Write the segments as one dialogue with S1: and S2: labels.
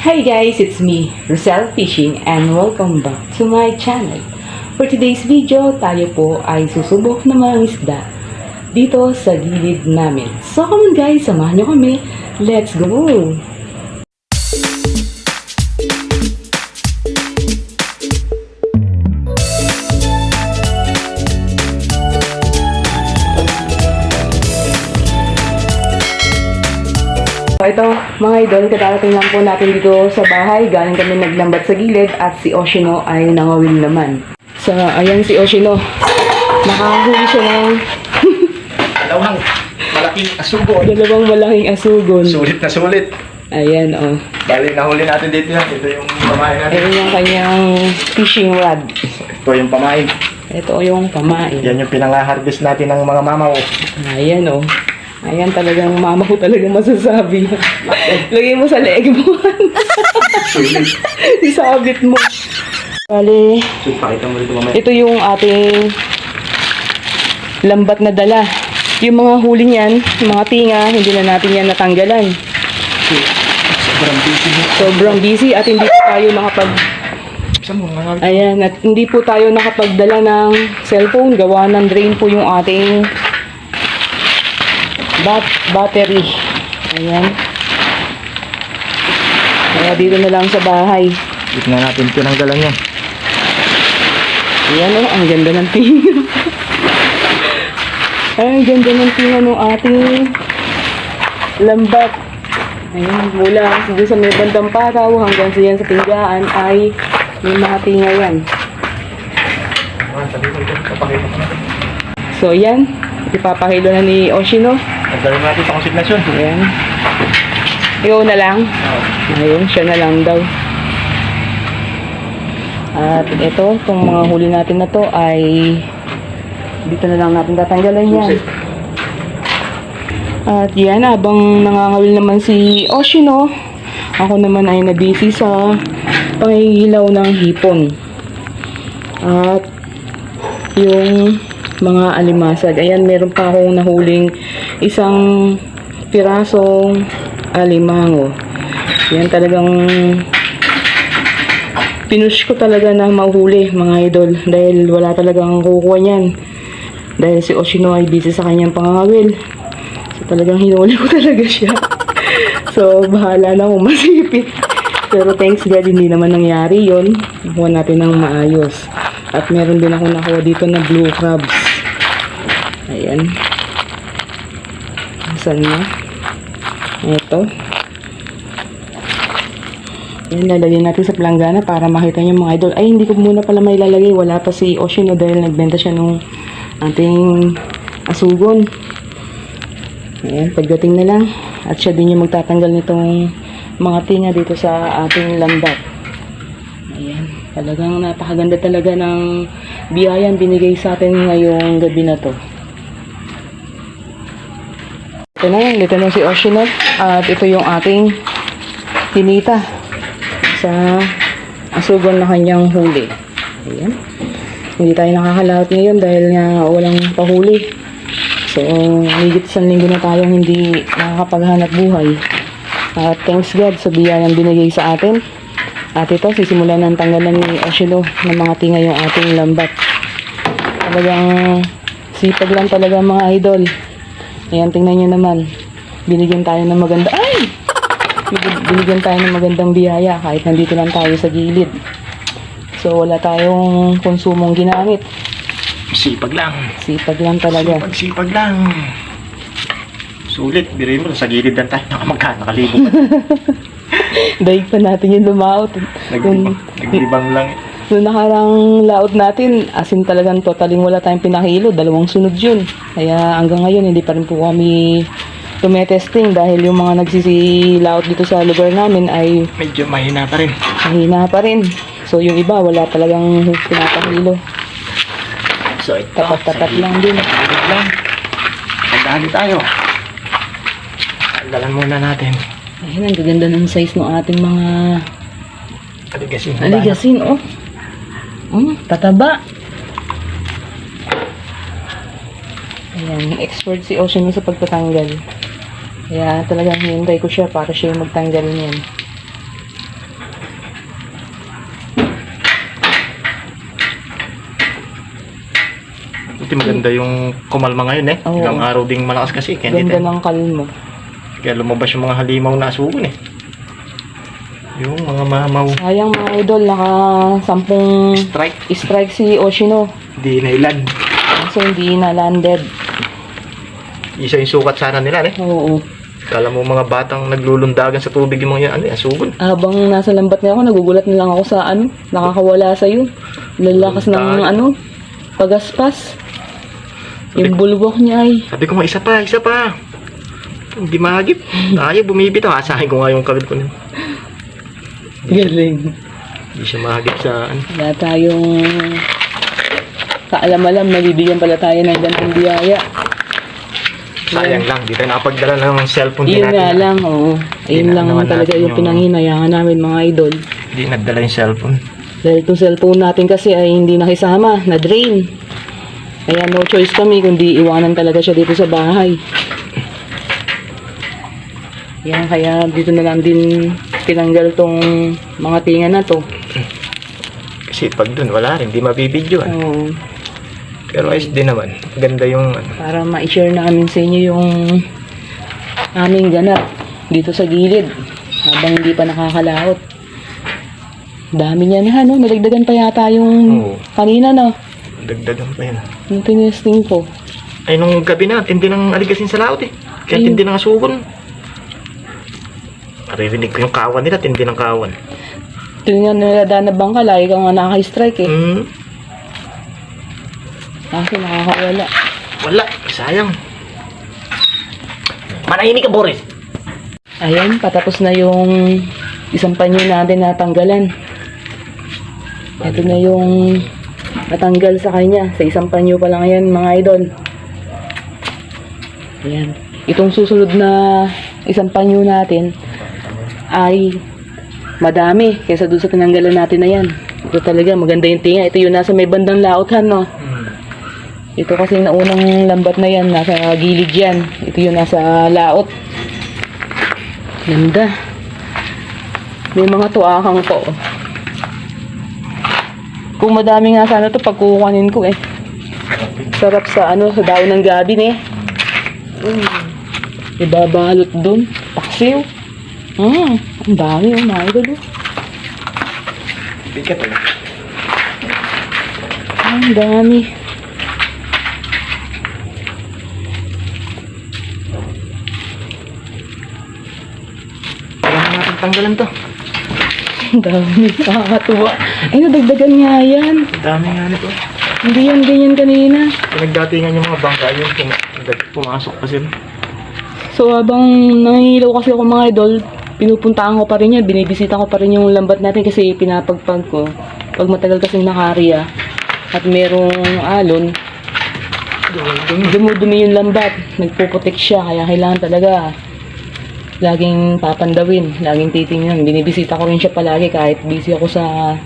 S1: Hi guys, it's me, Rosel Fishing and welcome back to my channel. For today's video, tayo po ay susubok ng mga isda dito sa gilid namin. So come on guys, samahan nyo kami. Let's go! Ito, mga idol, katarating lang po natin dito sa bahay. Galing kami naglambat sa gilid at si Oshino ay nangawil naman. So, ayan si Oshino. Nakahuli siya ng
S2: Dalawang malaking asugo.
S1: dalawang malaking asugon.
S2: Sulit na sulit.
S1: Ayan, oh.
S2: Bali, nahuli natin dito yan. Ito yung pamain natin.
S1: Ayan yung kanyang fishing rod.
S2: Ito yung pamain.
S1: Ito yung pamain.
S2: Yan yung pinang-harvest natin ng mga mamaw.
S1: Ayan, oh. Ayan talagang mama ko talagang masasabi. Lagay mo sa leeg mo. Isabit mo. Bale,
S2: So, pakita mo dito mamaya.
S1: Ito yung ating lambat na dala. Yung mga huli niyan, yung mga tinga, hindi na natin yan natanggalan.
S2: Sobrang busy.
S1: Sobrang busy at hindi po tayo nakapag...
S2: Saan mo nga?
S1: Ayan, at hindi po tayo nakapagdala ng cellphone. Gawa ng drain po yung ating bat battery. Ayan. Kaya dito na lang sa bahay.
S2: Na natin tinanggalan yan.
S1: Ayan o, ang ganda ng tinga. Ang ganda ng tinga ng ating lambat. Ayan, mula doon sa may bandang paraw hanggang sa yan sa tinggaan ay may mga tinga yan. So, yan. Ipapahilo na ni Oshino.
S2: Nagdalhin natin sa konsignasyon.
S1: Ayan. Ikaw na lang. Ayun, siya na lang daw. At ito, itong mga huli natin na to ay dito na lang natin tatanggalan yan. At yan, habang nangangawil naman si Oshino, ako naman ay nabisi sa pangigilaw ng hipon. At yung mga alimasag. Ayan, meron pa akong nahuling isang pirasong alimango. Yan talagang pinush ko talaga na mahuli mga idol dahil wala talagang kukuha niyan. Dahil si Oshino ay busy sa kanyang pangangawil. So talagang hinuli ko talaga siya. so bahala na kung masipit. Pero thanks God hindi naman nangyari yon. Nakuha natin ng maayos. At meron din ako nakuha dito na blue crabs. Ayan. Saan na? Ito. Yan, lalagyan natin sa planggana para makita niyo mga idol. Ay, hindi ko muna pala may lalagay. Wala pa si Oshino dahil nagbenta siya nung ating asugon. Ayan, pagdating na lang. At siya din yung magtatanggal nitong mga tinga dito sa ating lambat. Ayan, talagang napakaganda talaga ng biyayang binigay sa atin ngayong gabi na to. Ito na, dito na si Oshino. At ito yung ating tinita sa asugon na kanyang huli. Ayan. Hindi tayo nakakalawat ngayon dahil nga walang pahuli. So, higit isang linggo na tayong hindi nakakapaghanap buhay. At thanks God sa biyayang binigay sa atin. At ito, sisimulan ng tanggalan ni Oshino ng mga tinga yung ating lambat. Talagang sipag lang talaga mga idol. Ayan, tingnan nyo naman. Binigyan tayo ng maganda. Ay! Bin- Binigyan tayo ng magandang biyaya kahit nandito lang tayo sa gilid. So, wala tayong konsumong ginamit.
S2: Sipag lang.
S1: Sipag lang talaga.
S2: Sipag, sipag lang. Sulit. Birin mo, sa gilid lang tayo. Nakamagka, nakalibo.
S1: Daig pa natin yung lumaot.
S2: Naglibang, naglibang lang.
S1: Nung nakarang laot natin, asin talagang totaling wala tayong pinakilo. Dalawang sunod yun. Kaya hanggang ngayon, hindi pa rin po kami tumetesting dahil yung mga nagsisilaot dito sa lugar namin ay
S2: Medyo mahina pa rin.
S1: mahina pa rin. So, yung iba, wala talagang pinapakilo.
S2: So, ito.
S1: Tapat-tapat lang din.
S2: Tapat lang. Tandaan tayo. Tanggalan muna natin.
S1: Ayan, ang gaganda ng size ng ating mga
S2: Aligasin.
S1: aligasin, oh. Hmm, pataba. Ayan, expert si Ocean sa pagtatanggal. Kaya talagang hinintay ko siya para siya magtanggal niyan.
S2: Ito maganda yung kumalma ngayon eh.
S1: Oo.
S2: Ilang araw ding malakas kasi. Kaya
S1: Ganda ng kalmo.
S2: Kaya lumabas yung mga halimaw na asugon eh. Yung mga mamaw.
S1: Sayang mga idol, naka sampung
S2: Strike.
S1: strike si Oshino.
S2: Di nailan.
S1: Kaso hindi na landed.
S2: Isa yung sukat sana nila eh.
S1: Oo.
S2: Kala mo mga batang naglulundagan sa tubig yung mga yan, ano, eh, asugon.
S1: Habang nasa lambat na ako, nagugulat na lang ako sa ano, nakakawala sa'yo. Lalakas ng
S2: Tayo.
S1: ano, pagaspas. Yung bulwak niya ay.
S2: Sabi ko nga, isa pa, isa pa. Hindi mahagip. Ayaw, bumibitaw. Asahin ko nga yung kawil ko na.
S1: Galing.
S2: Hindi siya mahagip sa ano.
S1: Wala tayong kaalam-alam, nabibigyan pala tayo ng ganitong biyaya.
S2: Sayang lang, di tayo nakapagdala ng cellphone din
S1: Yun nga
S2: natin.
S1: lang, oo. Ayun lang
S2: naman
S1: talaga
S2: natin
S1: yung
S2: yung-
S1: pinanghinayaan namin mga idol.
S2: Hindi nagdala yung cellphone.
S1: Dahil itong cellphone natin kasi ay hindi nakisama, na-drain. Kaya no choice kami kundi iwanan talaga siya dito sa bahay. Yan, kaya dito na lang din tinanggal tong mga tinga na to.
S2: Kasi pag dun, wala rin, di mabibidyoan.
S1: Oo,
S2: Pero ayos din naman. Ganda yung ano.
S1: para ma-share namin sa inyo yung aming ganap dito sa gilid habang hindi pa nakakalaot. Dami niya na, no? Nalagdagan pa yata yung
S2: Oo.
S1: kanina, no?
S2: Dagdagan pa yun.
S1: Yung tinesting ko.
S2: Ay, nung gabi na, tindi ng aligasin sa laot eh. Kaya
S1: Ayun.
S2: tindi ng asugon. Naririnig ko yung kawan nila, tindi ng kawan.
S1: Tingnan nila Dana Bangka, lagi ka nga nakaka-strike eh.
S2: Hmm,
S1: Kasi nakakawala.
S2: wala, sayang. Manahimik ka, Boris.
S1: Ayan, patapos na yung isang panyo natin na tanggalan. Ito na yung natanggal sa kanya. Sa isang panyo pa lang yan, mga idol. Ayan. Itong susunod na isang panyo natin ay madami kaysa doon sa tinanggalan natin na yan. Ito talaga, maganda yung tinga. Ito yung nasa may bandang laotan, no? Ito kasi yung naunang lambat na yan, nasa gilid yan. Ito yung nasa laot. Ganda. May mga tuakang po. Kung madami nga sana to pagkukuhanin ko eh. Sarap sa ano, sa daon ng gabi eh. Mm. Ibabalot dun. Paksiw. Mm, ang dami oh, mga idol oh.
S2: Bigat eh.
S1: Ang dami.
S2: Kailangan natin tanggalan to.
S1: Ang dami. Nakakatuwa. Ay, nadagdagan nga yan.
S2: Ang dami nga nito.
S1: Hindi yan ganyan kanina.
S2: Pinagdatingan yung mga bangka yun, pum- pumasok pa sila.
S1: So habang nangihilaw kasi ako mga idol, pinupuntahan ko pa rin yan, binibisita ko pa rin yung lambat natin kasi pinapagpag ko. Pag matagal kasing nakariya at merong alon, dumudumi yung lambat, nagpuputik siya, kaya kailangan talaga laging papandawin, laging titingnan. Binibisita ko rin siya palagi kahit busy ako sa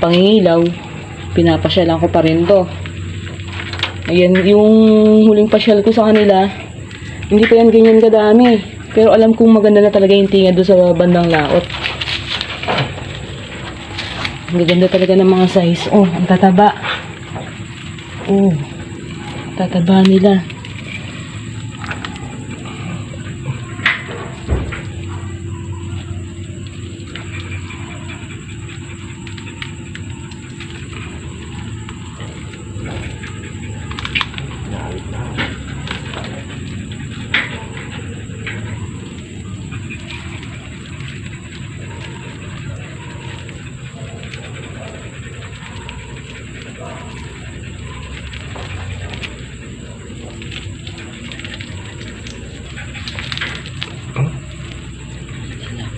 S1: pangingilaw, pinapasyalan ko pa rin to. Ayan, yung huling pasyal ko sa kanila, hindi pa yan ganyan kadami. Pero alam kong maganda na talaga yung tinga doon sa bandang laot. Ang gaganda talaga ng mga size. Oh, ang tataba. Oh, tataba nila.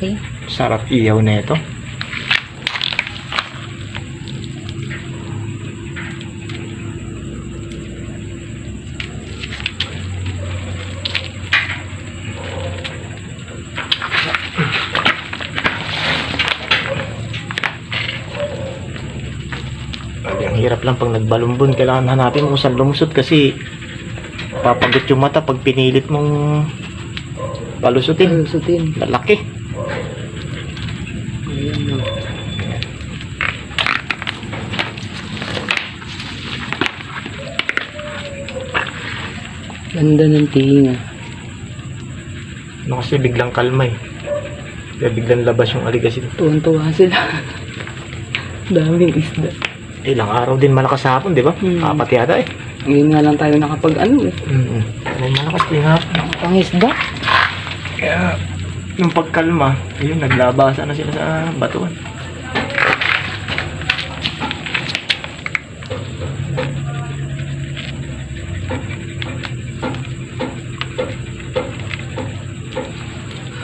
S1: Okay.
S2: Sarap iyaw na ito. Ang hirap lang pag nagbalumbon, kailangan hanapin mo kung saan lumusot kasi papagot yung mata pag pinilit mong palusutin.
S1: Lusutin.
S2: Lalaki.
S1: Ganda ng tinga.
S2: Ano kasi biglang kalma eh. Kaya biglang labas yung aligasin.
S1: Tuwan-tuwa sila. Daming isda.
S2: Eh, ilang araw din malakas sa hapon, di ba?
S1: Hmm.
S2: Apat yata eh.
S1: Ngayon nga lang tayo nakapag ano eh.
S2: Mm May malakas din hapon.
S1: Pangisda.
S2: Kaya, nung pagkalma, ayun, naglabasan na sila sa batuan.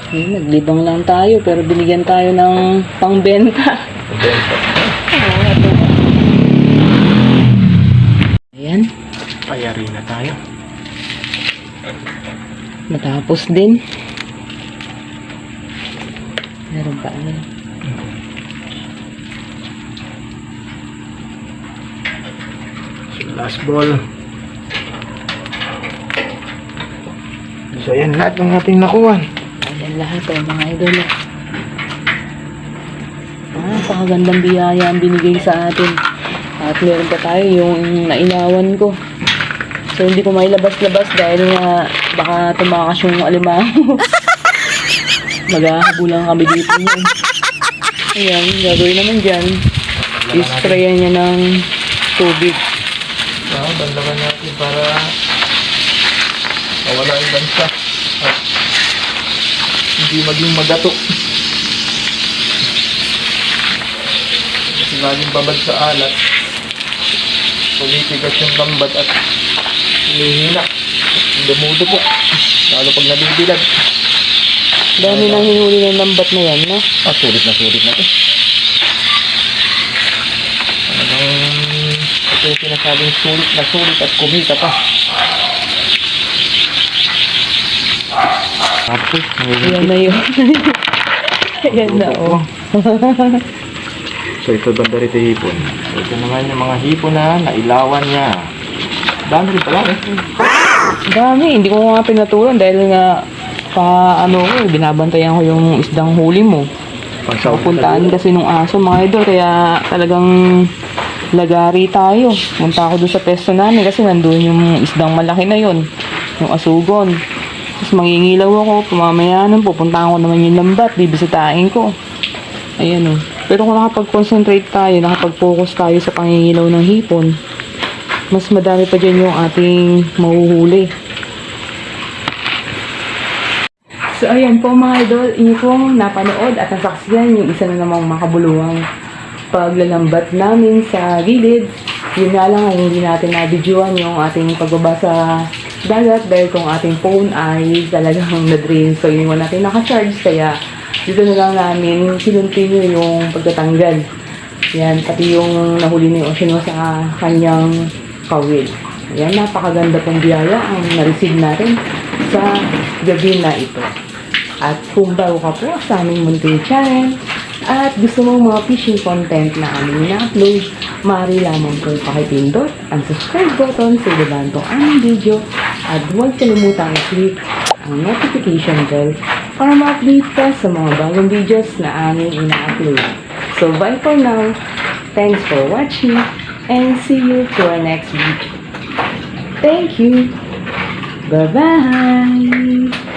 S1: Ayun, naglibang lang tayo pero binigyan tayo ng pangbenta.
S2: Benta.
S1: Ayan,
S2: Payari na tayo.
S1: matapos din. Meron pa ano.
S2: Last ball. So, ayan lahat ng ating nakuha.
S1: Lahat oh, mga idol. oh. Ah, napakagandang biyaya ang binigay sa atin. At meron pa tayo yung nailawan ko. So hindi ko mailabas-labas dahil nga baka tumakas yung alimango. Maghahabulan kami dito yun. Ayan, gagawin naman dyan. I-sprayan niya ng tubig.
S2: So, bandagan natin para mawala yung bansa. Hindi maging magato. Kasi laging babad sa alat. Pumitigas yung lambat at humihina. Dumudo po. Lalo pag nabibilag.
S1: Dami nang hinuli ng lambat na yan, no?
S2: Ah, sulit na sulit na to. Talagang ito yung sinasabing sulit na sulit at kumita pa. Tapos,
S1: Ayan na yun. Ayan na, oh.
S2: So ito banda rito hipon. So ito naman yung mga hipon na nailawan niya. Dami rin pala eh.
S1: Dami, hindi ko nga pinatulan dahil nga pa ano ko, binabantayan ko yung isdang huli mo. Pupuntaan kasi nung aso mga idol, kaya talagang lagari tayo. Punta ako doon sa pesto namin kasi nandun yung isdang malaki na yon yung asugon. Tapos mangingilaw ako, pumamayanan, pupuntahan ko naman yung lambat, bibisitahin ko. Ayan o. Pero kung nakapag-concentrate tayo, nakapag-focus tayo sa pangingilaw ng hipon, mas madami pa dyan yung ating mahuhuli. So ayan po mga idol, inyo pong napanood at nasaksiyan yung isa na namang makabuluhang paglalambat namin sa gilid. Yun nga lang ay hindi natin na-videoan yung ating pagbaba sa dagat dahil kung ating phone ay talagang na-drain. So yun natin naka-charge kaya dito na lang namin sinuntinyo yung pagtatanggal. Yan, pati yung nahuli ni Oshino sa kanyang kawil. Ayan, napakaganda pong biyaya ang na-receive natin sa gabi na ito. At kung bago ka po sa aming munting channel at gusto mong mga fishing content na aming na-upload, maaari lamang po pakipindot ang subscribe button sa ibabang itong aming video at huwag kalimutang i-click ang notification bell para ma-update ka sa mga bagong videos na aming ina-upload. So bye for now. Thanks for watching and see you to our next video. Thank you. Bye-bye.